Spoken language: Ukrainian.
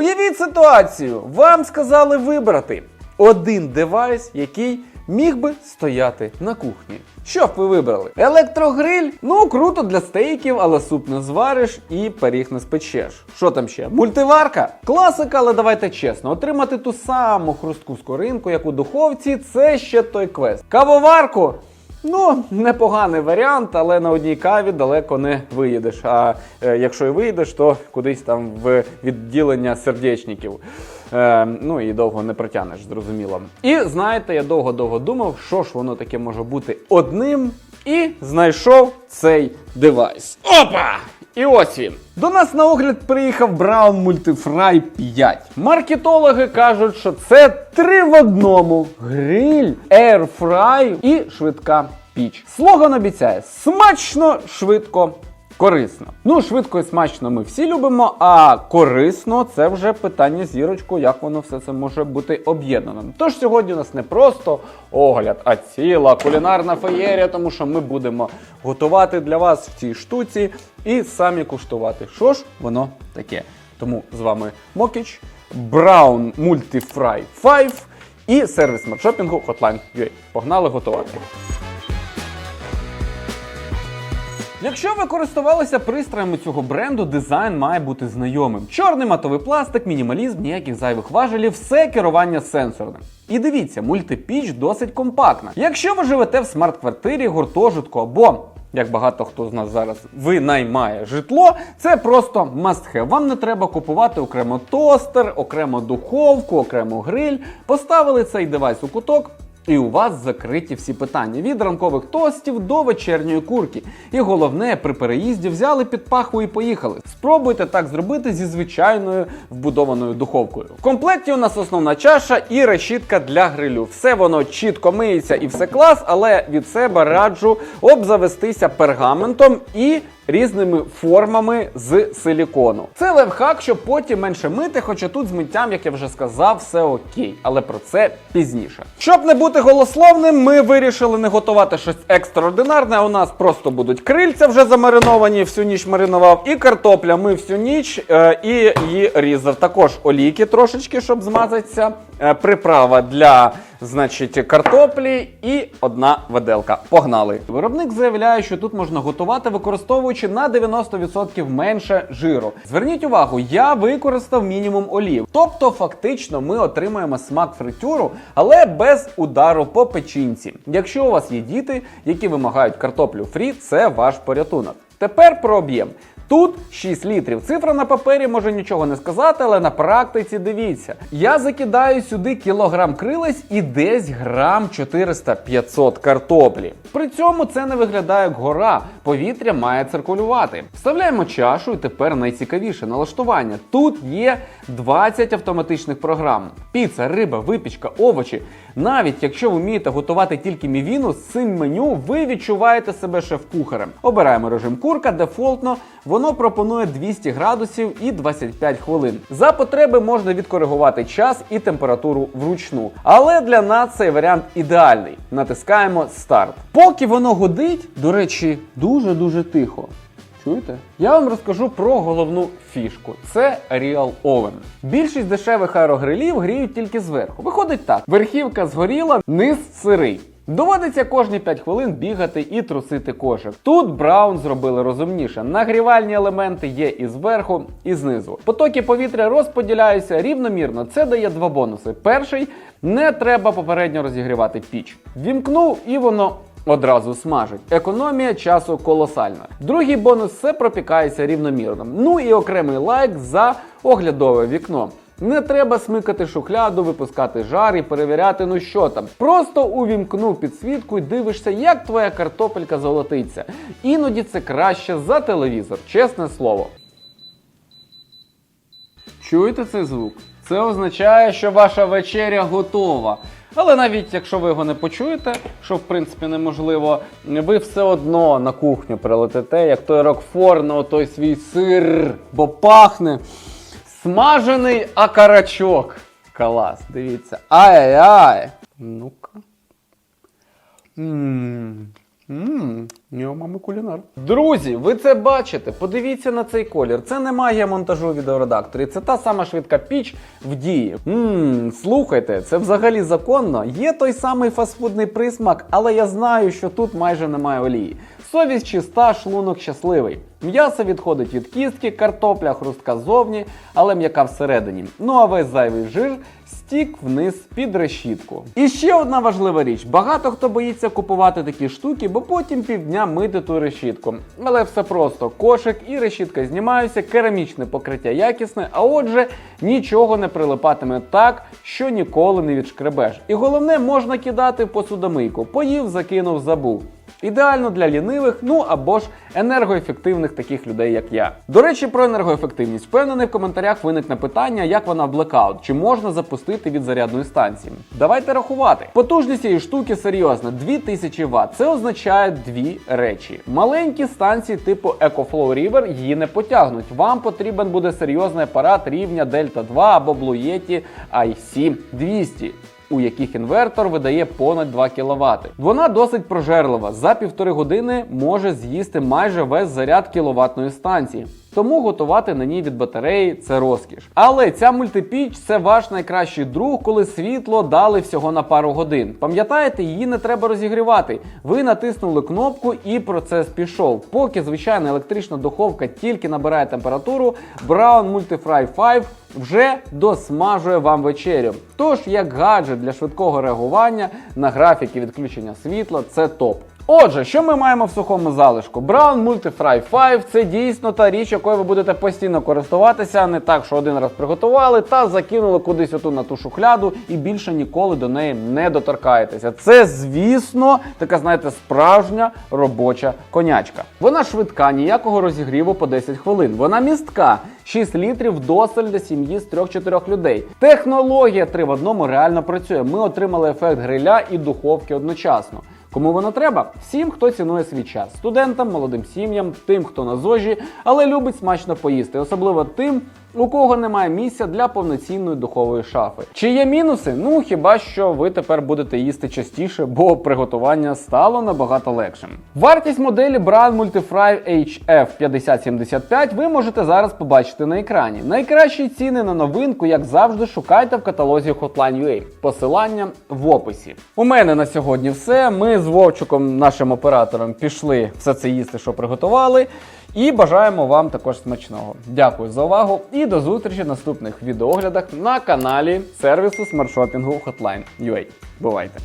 Уявіть ситуацію, вам сказали вибрати один девайс, який міг би стояти на кухні. Що б ви вибрали? Електрогриль? Ну круто для стейків, але суп не звариш і пиріг не спечеш. Що там ще? Мультиварка? Класика, але давайте чесно, отримати ту саму хрустку скоринку, як у духовці, це ще той квест. Кавоварку? Ну, непоганий варіант, але на одній каві далеко не виїдеш. А е, якщо і виїдеш, то кудись там в відділення сердечників. Е, ну і довго не протягнеш, зрозуміло. І знаєте, я довго-довго думав, що ж воно таке може бути одним, і знайшов цей девайс. Опа! І ось він. До нас на огляд приїхав Brown Multifry 5. Маркетологи кажуть, що це три в одному: гриль, airfry і швидка піч. Слоган обіцяє смачно, швидко. Корисно. Ну, швидко і смачно ми всі любимо, а корисно це вже питання зірочку, як воно все це може бути об'єднаним. Тож сьогодні у нас не просто огляд, а ціла кулінарна феєрія, тому що ми будемо готувати для вас в цій штуці і самі куштувати. Що ж воно таке? Тому з вами Мокіч, Brown Multifry 5 і сервіс маршопінгу Hotline.ua. Погнали готувати. Якщо ви користувалися пристроями цього бренду, дизайн має бути знайомим. Чорний матовий пластик, мінімалізм, ніяких зайвих важелів, все керування сенсорним. І дивіться, мультипіч досить компактна. Якщо ви живете в смарт-квартирі, гуртожитку або як багато хто з нас зараз винаймає житло, це просто must have. Вам не треба купувати окремо тостер, окремо духовку, окремо гриль. Поставили цей девайс у куток. І у вас закриті всі питання від ранкових тостів до вечірньої курки. І головне, при переїзді взяли під пахву і поїхали. Спробуйте так зробити зі звичайною вбудованою духовкою. В комплекті у нас основна чаша і решітка для грилю. Все воно чітко миється і все клас, але від себе раджу обзавестися пергаментом і різними формами з силікону. Це лайфхак, щоб потім менше мити, хоча тут з миттям, як я вже сказав, все окей. Але про це пізніше. Щоб не бути голословним, ми вирішили не готувати щось екстраординарне. У нас просто будуть крильця вже замариновані, всю ніч маринував, і картопля. Ми всю ніч е, і її різав. Також олійки трошечки, щоб змазатися. Е, приправа для значить, картоплі і одна виделка. Погнали! Виробник заявляє, що тут можна готувати, використовуючи на 90% менше жиру. Зверніть увагу, я використав мінімум олів. Тобто, фактично, ми отримаємо смак фритюру, але без удару по печінці. Якщо у вас є діти, які вимагають картоплю фрі, це ваш порятунок. Тепер про об'єм. Тут 6 літрів. Цифра на папері може нічого не сказати, але на практиці дивіться. Я закидаю сюди кілограм крилець і десь грам 400-500 картоплі. При цьому це не виглядає як гора. Повітря має циркулювати. Вставляємо чашу, і тепер найцікавіше налаштування. Тут є 20 автоматичних програм: піца, риба, випічка, овочі. Навіть якщо ви вмієте готувати тільки мівіну, з цим меню ви відчуваєте себе шеф-кухарем. Обираємо режим курка, дефолтно воно пропонує 200 градусів і 25 хвилин. За потреби можна відкоригувати час і температуру вручну. Але для нас цей варіант ідеальний. Натискаємо старт. Поки воно годить, до речі, дуже-дуже тихо. Чуєте? Я вам розкажу про головну фішку: це Real Oven. Більшість дешевих аерогрилів гріють тільки зверху. Виходить так: верхівка згоріла, низ сирий. Доводиться кожні 5 хвилин бігати і трусити кошик. Тут Браун зробили розумніше. Нагрівальні елементи є і зверху, і знизу. Потоки повітря розподіляються рівномірно. Це дає два бонуси. Перший не треба попередньо розігрівати піч. Вімкнув і воно. Одразу смажить. Економія часу колосальна. Другий бонус це пропікається рівномірно. Ну і окремий лайк за оглядове вікно. Не треба смикати шухляду, випускати жар і перевіряти, ну що там. Просто увімкнув підсвітку і дивишся, як твоя картопелька золотиться. Іноді це краще за телевізор, чесне слово. Чуєте цей звук? Це означає, що ваша вечеря готова. Але навіть якщо ви його не почуєте, що в принципі неможливо, ви все одно на кухню прилетите, як той рокфор на той свій сир, бо пахне смажений акарачок. Клас, дивіться. Ай-яй-яй. Ну-ка. Його мами кулінар. Друзі, ви це бачите. Подивіться на цей колір. Це не магія монтажу у відеоредакторі. Це та сама швидка піч в дії. Ммм, слухайте, це взагалі законно. Є той самий фастфудний присмак, але я знаю, що тут майже немає олії. Совість чиста, шлунок щасливий. М'ясо відходить від кістки, картопля хрустка ззовні, але м'яка всередині. Ну а весь зайвий жир стік вниз під решітку. І ще одна важлива річ: багато хто боїться купувати такі штуки, бо потім півдня мити ту решітку. Але все просто: кошик і решітка знімаються, керамічне покриття якісне, а отже, нічого не прилипатиме так, що ніколи не відшкребеш. І головне, можна кидати в посудомийку. Поїв, закинув, забув. Ідеально для лінивих, ну або ж енергоефективних таких людей, як я. До речі, про енергоефективність. Впевнений, в коментарях виникне питання, як вона в блекаут, чи можна запустити від зарядної станції. Давайте рахувати. Потужність цієї штуки серйозна 2000 Вт. Це означає дві речі. Маленькі станції типу EcoFlow River її не потягнуть. Вам потрібен буде серйозний апарат рівня Delta 2 або Blue Yeti IC 200 у яких інвертор видає понад 2 кВт. Вона досить прожерлива. За півтори години може з'їсти майже весь заряд кіловатної станції. Тому готувати на ній від батареї це розкіш. Але ця мультипіч це ваш найкращий друг, коли світло дали всього на пару годин. Пам'ятаєте, її не треба розігрівати. Ви натиснули кнопку і процес пішов. Поки звичайна електрична духовка тільки набирає температуру, Brown Multifry 5 вже досмажує вам вечерю. Тож, як гаджет для швидкого реагування на графіки відключення світла, це топ. Отже, що ми маємо в сухому залишку? Brown Multifry 5 це дійсно та річ, якою ви будете постійно користуватися, не так, що один раз приготували та закинули кудись оту на ту шухляду і більше ніколи до неї не доторкаєтеся. Це, звісно, така, знаєте, справжня робоча конячка. Вона швидка, ніякого розігріву по 10 хвилин. Вона містка. 6 літрів досаль для сім'ї з 3-4 людей. Технологія 3 в одному реально працює. Ми отримали ефект гриля і духовки одночасно. Кому воно треба? Всім, хто цінує свій час, студентам, молодим сім'ям, тим, хто на зожі, але любить смачно поїсти, особливо тим, у кого немає місця для повноцінної духової шафи. Чи є мінуси? Ну хіба що ви тепер будете їсти частіше, бо приготування стало набагато легшим. Вартість моделі Brand Multifry HF 5075 ви можете зараз побачити на екрані. Найкращі ціни на новинку, як завжди, шукайте в каталозі Hotline.ua. Посилання в описі. У мене на сьогодні все. Ми з Вовчуком, нашим оператором, пішли все це їсти, що приготували. І бажаємо вам також смачного. Дякую за увагу і до зустрічі в наступних відеоглядах на каналі сервісу смартшопінгу Hotline.ua. Бувайте!